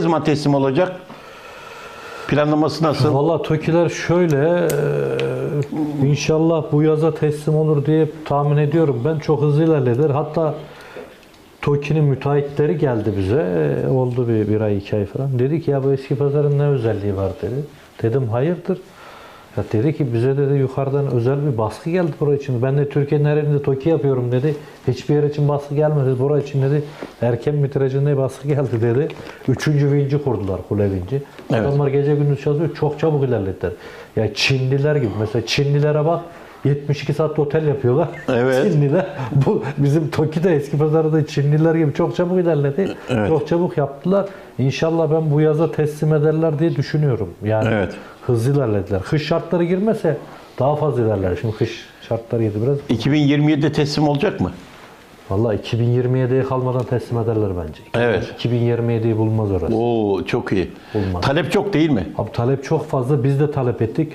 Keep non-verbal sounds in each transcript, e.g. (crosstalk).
ne zaman teslim olacak? Planlaması nasıl? Valla TOKİ'ler şöyle e, inşallah bu yaza teslim olur diye tahmin ediyorum. Ben çok hızlı ilerleder. Hatta TOKİ'nin müteahhitleri geldi bize. E, Oldu bir, bir ay iki ay falan. Dedi ki ya bu eski pazarın ne özelliği var dedi. Dedim hayırdır. Ya dedi ki bize dedi yukarıdan özel bir baskı geldi buraya için. Ben de Türkiye'nin her yerinde TOKİ yapıyorum dedi. Hiçbir yer için baskı gelmedi. Buraya için dedi erken bitirecinde baskı geldi dedi. Üçüncü vinci kurdular kule vinci. Evet. Adamlar gece gündüz çalışıyor. Çok çabuk ilerlediler. Ya Çinliler gibi. Mesela Çinlilere bak 72 saat otel yapıyorlar. Evet. Çinliler. (laughs) Bu bizim Toki'de eski pazarda Çinliler gibi çok çabuk ilerledi. Evet. Çok çabuk yaptılar. İnşallah ben bu yaza teslim ederler diye düşünüyorum. Yani Evet. hızlı ilerlediler. Kış şartları girmese daha fazla ilerler. Şimdi kış şartları girdi biraz. 2027'de teslim olacak mı? Vallahi 2027'ye kalmadan teslim ederler bence. Evet. 2027'yi bulmaz orası. Oo çok iyi. Olmaz. Talep çok değil mi? Abi talep çok fazla. Biz de talep ettik.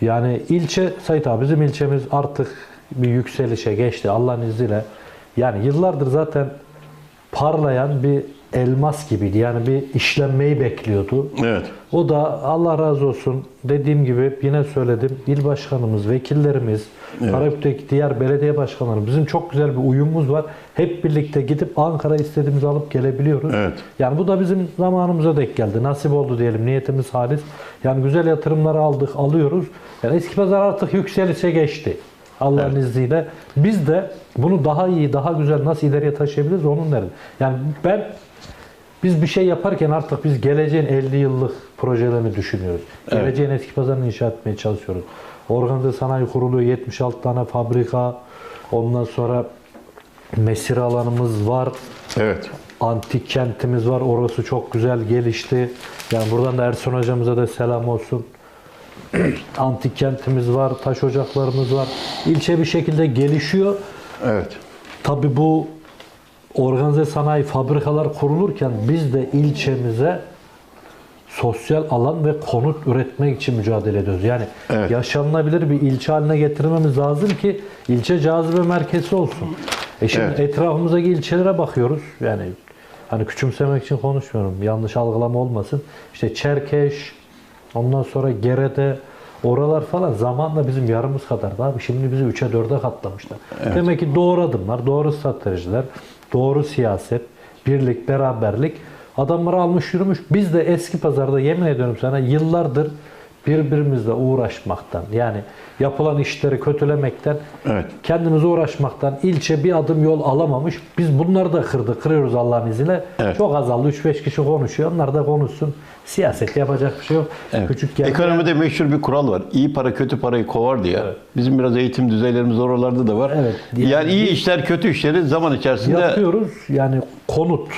Yani ilçe, Sait abi bizim ilçemiz artık bir yükselişe geçti Allah'ın izniyle. Yani yıllardır zaten parlayan bir elmas gibiydi. Yani bir işlenmeyi bekliyordu. Evet. O da Allah razı olsun dediğim gibi yine söyledim. İl başkanımız, vekillerimiz, Karabük'teki diğer belediye başkanları bizim çok güzel bir uyumumuz var. Hep birlikte gidip Ankara istediğimizi alıp gelebiliyoruz. Evet. Yani bu da bizim zamanımıza denk geldi. Nasip oldu diyelim. Niyetimiz halis. Yani güzel yatırımları aldık, alıyoruz. Yani eski pazar artık yükselişe geçti. Allah'ın Evet. izniyle. Biz de bunu daha iyi, daha güzel nasıl ileriye taşıyabiliriz onun nerede? Yani ben biz bir şey yaparken artık biz geleceğin 50 yıllık projelerini düşünüyoruz. Evet. Geleceğin eski pazarını inşa etmeye çalışıyoruz. Organize sanayi kuruluyor. 76 tane fabrika. Ondan sonra mesire alanımız var. Evet. Antik kentimiz var. Orası çok güzel gelişti. Yani buradan da Ersun hocamıza da selam olsun. (clears throat) Antik kentimiz var, taş ocaklarımız var. İlçe bir şekilde gelişiyor. Evet. Tabii bu organize sanayi fabrikalar kurulurken biz de ilçemize sosyal alan ve konut üretmek için mücadele ediyoruz. Yani Evet. yaşanılabilir bir ilçe haline getirmemiz lazım ki ilçe cazibe merkezi olsun. E şimdi Evet. etrafımızdaki ilçelere bakıyoruz. Yani hani küçümsemek için konuşmuyorum. Yanlış algılama olmasın. İşte Çerkeş, ondan sonra Gerede, oralar falan zamanla bizim yarımız kadardı abi. Şimdi bizi 3'e 4'e katlamışlar. Demek ki doğru adımlar, doğru stratejiler, doğru siyaset, birlik, beraberlik adamları almış yürümüş. Biz de eski pazarda yemin ediyorum sana yıllardır birbirimizle uğraşmaktan yani yapılan işleri kötülemekten Evet. kendimize uğraşmaktan ilçe bir adım yol alamamış. Biz bunları da kırdık. Kırıyoruz Allah'ın izniyle. Evet. Çok azaldı. 3-5 kişi konuşuyor. Onlar da konuşsun. Siyaset yapacak bir şey yok. Evet. Küçük geldi. Ekonomide meşhur bir kural var. İyi para kötü parayı kovar diye. Bizim biraz eğitim düzeylerimiz oralarda da var. Evet. Yani, Yani iyi işler kötü işleri zaman içerisinde yapıyoruz. Yani konut.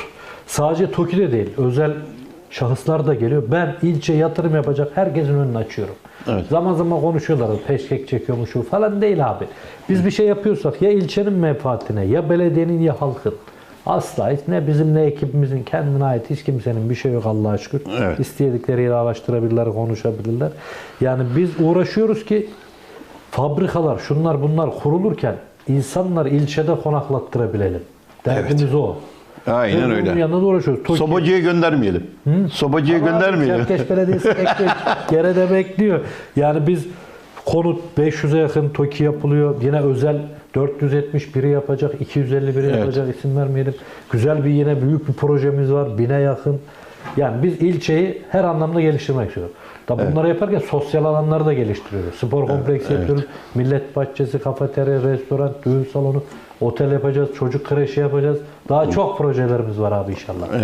Sadece TOKİ'de değil. Özel şahıslar da geliyor. Ben ilçe yatırım yapacak herkesin önünü açıyorum. Evet. Zaman zaman konuşuyorlar. Peşkek çekiyormuş o falan değil abi. Biz bir şey yapıyorsak ya ilçenin menfaatine ya belediyenin ya halkın. Asla hiç ne bizim ne ekibimizin kendine ait hiç kimsenin bir şey yok Allah'a şükür. Evet. İstedikleriyle araştırabilirler, konuşabilirler. Yani biz uğraşıyoruz ki fabrikalar, şunlar bunlar kurulurken insanlar ilçede konaklattırabilelim. Derdimiz o. Aynen Ve öyle. Bunun yanında da uğraşıyoruz. TOKİ- Sobacıya göndermeyelim. Sobacıya Ama göndermeyelim. Çerkeş Belediyesi (laughs) bekliyor. Geride bekliyor. Yani biz konut 500'e yakın TOKİ yapılıyor. Yine özel 471'i yapacak, 251'i Evet. yapacak isim vermeyelim. Güzel bir yine büyük bir projemiz var. Bine yakın. Yani biz ilçeyi her anlamda geliştirmek istiyoruz. Tabii bunları yaparken sosyal alanları da geliştiriyoruz. Spor kompleksi yapıyoruz. Millet bahçesi, kafeterya, restoran, düğün salonu, otel yapacağız, çocuk kreşi yapacağız. Daha çok projelerimiz var abi inşallah.